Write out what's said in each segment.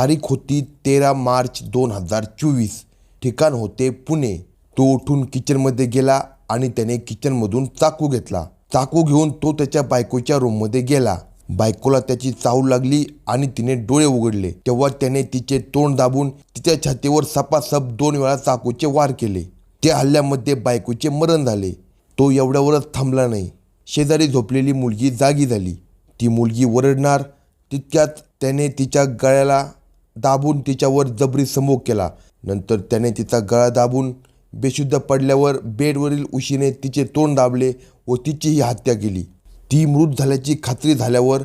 तारीख होती तेरा मार्च दोन हजार चोवीस. ठिकाण होते पुणे. तो उठून किचनमध्ये गेला आणि त्याने किचनमधून चाकू घेतला. चाकू घेऊन तो त्याच्या बायकोच्या रूममध्ये गेला. बायकोला त्याची चावू लागली आणि तिने डोळे उघडले. तेव्हा त्याने तिचे तोंड दाबून तिच्या छातीवर सपासप दोन वेळा चाकूचे वार केले. त्या हल्ल्यामध्ये बायकोचे मरण झाले. तो एवढ्यावरच थांबला नाही. शेजारी झोपलेली मुलगी जागी झाली. ती मुलगी वरडणार तितक्यात त्याने तिच्या गळ्याला दाबून तिच्यावर जबरी समोग केला. नंतर त्याने तिचा गळा दाबून बेशुद्ध पडल्यावर बेडवरील उशीने तिचे तोंड दाबले व तिचीही हत्या केली. ती मृत झाल्याची खात्री झाल्यावर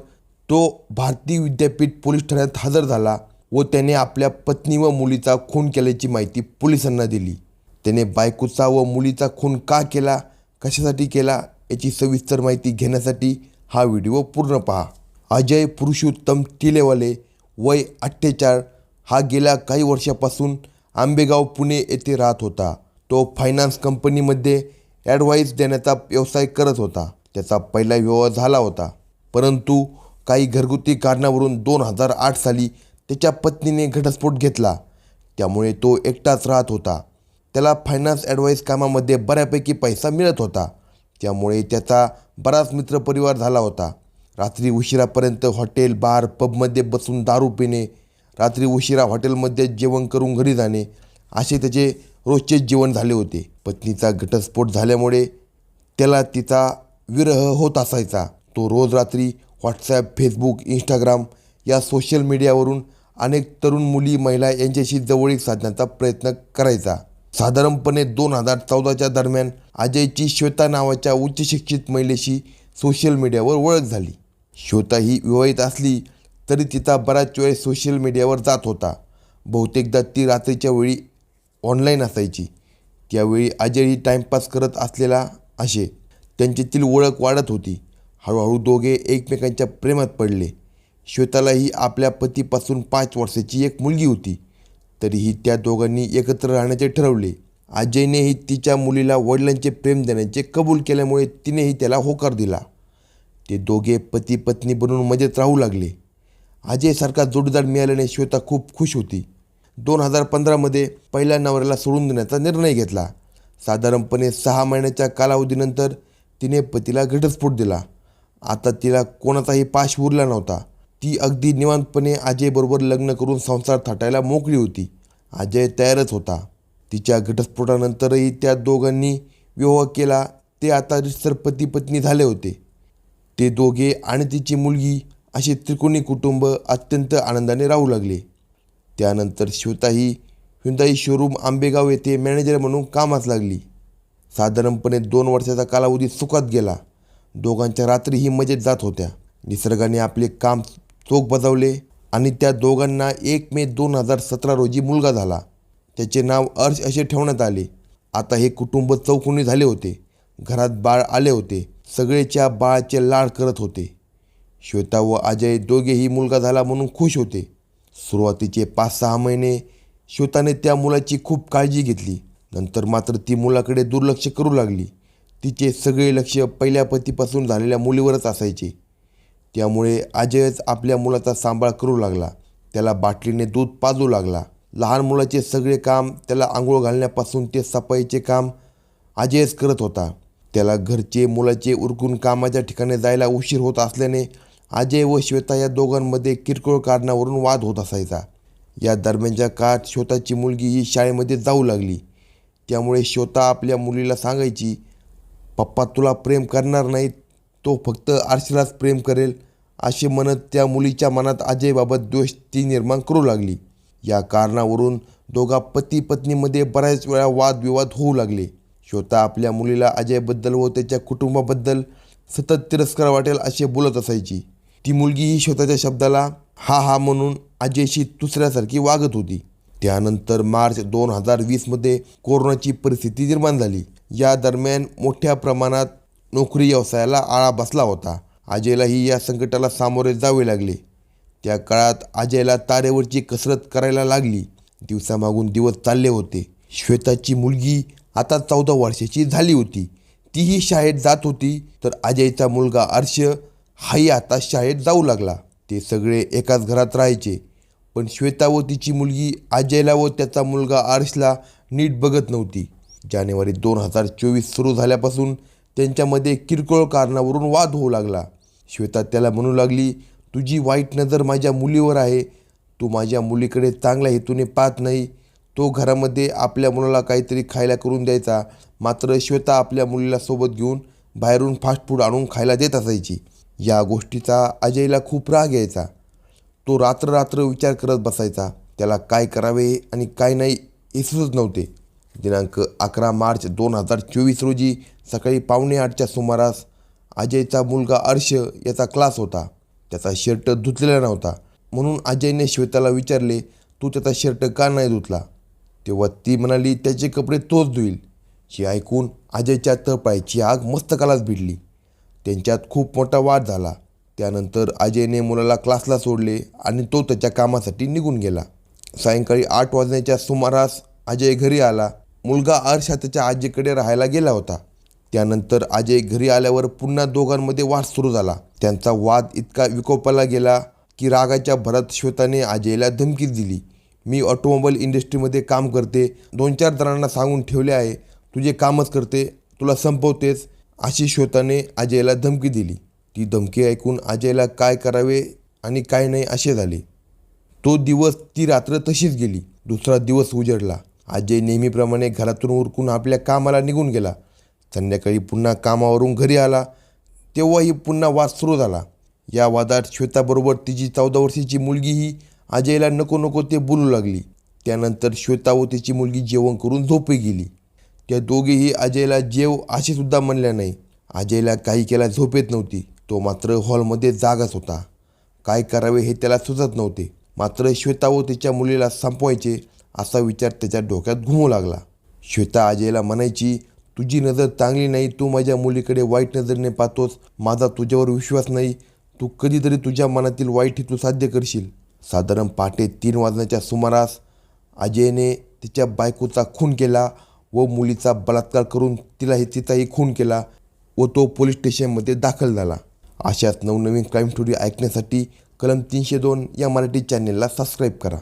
तो भारतीय विद्यापीठ पोलीस ठाण्यात हजर झाला व त्याने आपल्या पत्नी व मुलीचा खून केल्याची माहिती पोलिसांना दिली. त्याने बायकोचा व मुलीचा खून का केला कशासाठी केला याची सविस्तर माहिती घेण्यासाठी हा व्हिडिओ पूर्ण पहा. अजय पुरुषोत्तम तिलेवाले वय अठ्ठेचाळ हा गेल्या काही वर्षापासून आंबेगाव पुणे येथे राहत होता. तो फायनान्स कंपनीमध्ये ॲडवाईस देण्याचा व्यवसाय करत होता. त्याचा पहिला विवाह झाला होता. परंतु काही घरगुती कारणावरून दोन हजार आठ साली त्याच्या पत्नीने घटस्फोट घेतला. त्यामुळे तो एकटाच राहत होता. त्याला फायनान्स ॲडवाईस कामामध्ये बऱ्यापैकी पैसा मिळत होता. त्यामुळे त्याचा बराच मित्रपरिवार झाला होता. रात्री उशिरापर्यंत हॉटेल बार पबमध्ये बसून दारू पिणे रात्री उशिरा हॉटेलमध्ये जेवण करून घरी जाणे असे त्याचे रोजचे जेवण झाले होते. पत्नीचा घटस्फोट झाल्यामुळे त्याला तिचा विरह होत असायचा. तो रोज रात्री व्हॉट्सॲप फेसबुक इंस्टाग्राम या सोशल मीडियावरून अनेक तरुण मुली महिला यांच्याशी जवळीक साधण्याचा प्रयत्न करायचा. साधारणपणे दोन हजार चौदाच्या दरम्यान अजयची श्वेता नावाच्या उच्चशिक्षित महिलेशी सोशल मीडियावर ओळख झाली. श्वेता ही विवाहित असली तरी तिचा बराच वेळ सोशल मीडियावर जात होता. बहुतेकदा ती रात्रीच्या वेळी ऑनलाईन असायची. त्यावेळी अजय ही टाईमपास करत असलेला असे. त्यांच्यातील ओळख वाढत होती. हळूहळू दोघे एकमेकांच्या प्रेमात पडले. श्वेतालाही आपल्या पतीपासून पाच वर्षाची एक मुलगी होती. तरीही त्या दोघांनी एकत्र राहण्याचे ठरवले. अजयनेही तिच्या मुलीला वडिलांचे प्रेम देण्याचे कबूल केल्यामुळे तिनेही त्याला होकार दिला. ते दोघे पती पत्नी बनून मजेत राहू लागले. अजयसारखा जोडीदार मिळाल्याने श्वेता खूप खुश होती. दोन हजार पंधरामध्ये पहिल्या नवऱ्याला सोडून देण्याचा निर्णय घेतला. साधारणपणे सहा महिन्याच्या कालावधीनंतर तिने पतीला घटस्फोट दिला. आता तिला कोणाचाही पाश उरला नव्हता. ती अगदी निवांतपणे अजयबरोबर लग्न करून संसार थाटायला मोकळी होती. अजय तयारच होता. तिच्या घटस्फोटानंतरही त्या दोघांनी विवाह केला. ते आता रितसर पती पत्नी झाले होते. ते दोघे आणि तिची मुलगी असे त्रिकोणी कुटुंब अत्यंत आनंदाने राहू लागले. त्यानंतर श्वेता ही शोरूम आंबेगाव येथे मॅनेजर म्हणून कामास लागली. साधारणपणे दोन वर्षाचा कालावधी सुखात गेला. दोघांच्या रात्रीही मजेत जात होत्या. निसर्गाने आपले काम चोख बजावले आणि त्या दोघांना एक मे दोन हजार सतरा रोजी मुलगा झाला. त्याचे नाव अर्श असे ठेवण्यात आले. आता हे कुटुंब चौकोनी झाले होते. घरात बाळ आले होते. सगळेच्या बाळाचे लाड करत होते. श्वेता व अजय दोघेही मुलगा झाला म्हणून खुश होते. सुरुवातीचे पाच सहा महिने श्वेताने त्या मुलाची खूप काळजी घेतली. नंतर मात्र ती मुलाकडे दुर्लक्ष करू लागली. तिचे सगळे लक्ष पहिल्या पतीपासून झालेल्या मुलीवरच असायचे. त्यामुळे अजयच आपल्या मुलाचा सांभाळ करू लागला. त्याला बाटलीने दूध पाजू लागला. लहान मुलाचे सगळे काम त्याला आंघोळ घालण्यापासून ते सफाईचे काम अजयच करत होता. त्याला घरचे मुलाचे उरकून कामाच्या ठिकाणी जायला उशीर होत असल्याने अजय व श्वेता या दोघांमध्ये किरकोळ कारणावरून वाद होत असायचा. या दरम्यानच्या काळात श्वेताची मुलगी ही शाळेमध्ये जाऊ लागली. त्यामुळे श्वेता आपल्या मुलीला सांगायची पप्पा तुला प्रेम करणार नाही तो फक्त आरशीलाच प्रेम करेल असे म्हणत त्या मुलीच्या मनात अजयबाबत द्वेष ती निर्माण करू लागली. या कारणावरून दोघा पती पत्नीमध्ये बऱ्याच वेळा वादविवाद होऊ लागले. श्वेता आपल्या मुलीला अजयबद्दल व त्याच्या कुटुंबाबद्दल सतत तिरस्कार वाटेल असे बोलत असायची. ती मुलगीही श्वेताच्या शब्दाला हा हा म्हणून अजयशी दुसऱ्यासारखी वागत होती. त्यानंतर मार्च दोन हजार वीसमध्ये कोरोनाची परिस्थिती निर्माण झाली. या दरम्यान मोठ्या प्रमाणात नोकरी व्यवसायाला आळा बसला होता. अजयलाही या संकटाला सामोरे जावे लागले. त्या काळात अजयला तारेवरची कसरत करायला लागली. दिवसामागून दिवस चालले होते. श्वेताची मुलगी आता चौदा वर्षाची झाली होती. तीही शाळेत जात होती तर अजयचा मुलगा अर्श हाही आता शाळेत जाऊ लागला. ते सगळे एकाच घरात राहायचे. पण श्वेता व तिची मुलगी अजयला व त्याचा मुलगा आर्शला नीट बघत नव्हती. जानेवारी दोन हजार चोवीस सुरू झाल्यापासून त्यांच्यामध्ये किरकोळ कारणावरून वाद होऊ लागला. श्वेता त्याला म्हणू लागली तुझी वाईट नजर माझ्या मुलीवर आहे. तू माझ्या मुलीकडे चांगल्या हेतूने पाहत नाही. तो घरामध्ये आपल्या मुलाला काहीतरी खायला करून द्यायचा. मात्र श्वेता आपल्या मुलीला सोबत घेऊन बाहेरून फास्ट फूड आणून खायला देत असायची. या गोष्टीचा अजयला खूप राग यायचा. तो रात्र रात्र विचार करत बसायचा. त्याला काय करावे आणि काय नाही हे सुचत नव्हते. दिनांक अकरा मार्च दोन हजार चोवीस रोजी सकाळी पावणे आठच्या सुमारास अजयचा मुलगा अर्श याचा क्लास होता. त्याचा शर्ट धुतलेला नव्हता. म्हणून अजयने श्वेताला विचारले तू त्याचा शर्ट का नाही धुतला? तेव्हा ती म्हणाली त्याचे कपडे तोच धुईल. हे ऐकून अजयच्या तळपायची आग मस्तकालाच भिडली. त्यांच्यात खूप मोठा वाद झाला. त्यानंतर अजयने मुलाला क्लासला सोडले आणि तो त्याच्या कामासाठी निघून गेला. सायंकाळी आठ वाजण्याच्या सुमारास अजय घरी आला. मुलगा अर्श त्याच्या आजीकडे राहायला गेला होता. त्यानंतर अजय घरी आल्यावर पुन्हा दोघांमध्ये वाद सुरू झाला. त्यांचा वाद इतका विकोपाला गेला की रागाच्या भरात श्वेताने अजयला धमकी दिली. मी ऑटोमोबाईल इंडस्ट्रीमध्ये काम करते. दोन चार जणांना सांगून ठेवले आहे तुझे कामच करते तुला संपवतेच अशी श्वेताने अजयला धमकी दिली. ती धमकी ऐकून अजयला काय करावे आणि काय नाही असे झाले. तो दिवस ती रात्र तशीच गेली. दुसरा दिवस उजडला. अजय नेहमीप्रमाणे घरातून उरकून आपल्या कामाला निघून गेला. संध्याकाळी पुन्हा कामावरून घरी आला. तेव्हाही पुन्हा वाद सुरू झाला. या वादात श्वेताबरोबर तिची चौदा वर्षाची मुलगीही अजयला नको नको ते बोलू लागली. त्यानंतर श्वेता व तिची मुलगी जेवण करून झोपे गेली. त्या दोघेही अजयला जेव असे सुद्धा म्हणल्या नाही. अजयला काही केला झोपेत नव्हती. तो मात्र हॉलमध्ये जागाच होता. काय करावे हे त्याला सुचत नव्हते. मात्र श्वेता व तिच्या मुलीला संपवायचे असा विचार त्याच्या डोक्यात घुमू लागला. श्वेता अजयला म्हणायची तुझी नजर चांगली नाही तू माझ्या मुलीकडे वाईट नजरेने पाहतोस. माझा तुझ्यावर विश्वास नाही. तू कधीतरी तुझ्या मनातील वाईट हे तू साध्य करशील. साधारण पहाटे तीन वाजण्याच्या सुमारास अजयने तिच्या बायकोचा खून केला व मुलीचा बलात्कार करून तिलाही तिचाही खून केला व तो पोलीस स्टेशनमध्ये दाखल झाला. अशाच नवनवीन क्राईम स्टोरी ऐकण्यासाठी कलम तीनशे दोन या मराठी चॅनेलला सबस्क्राईब करा.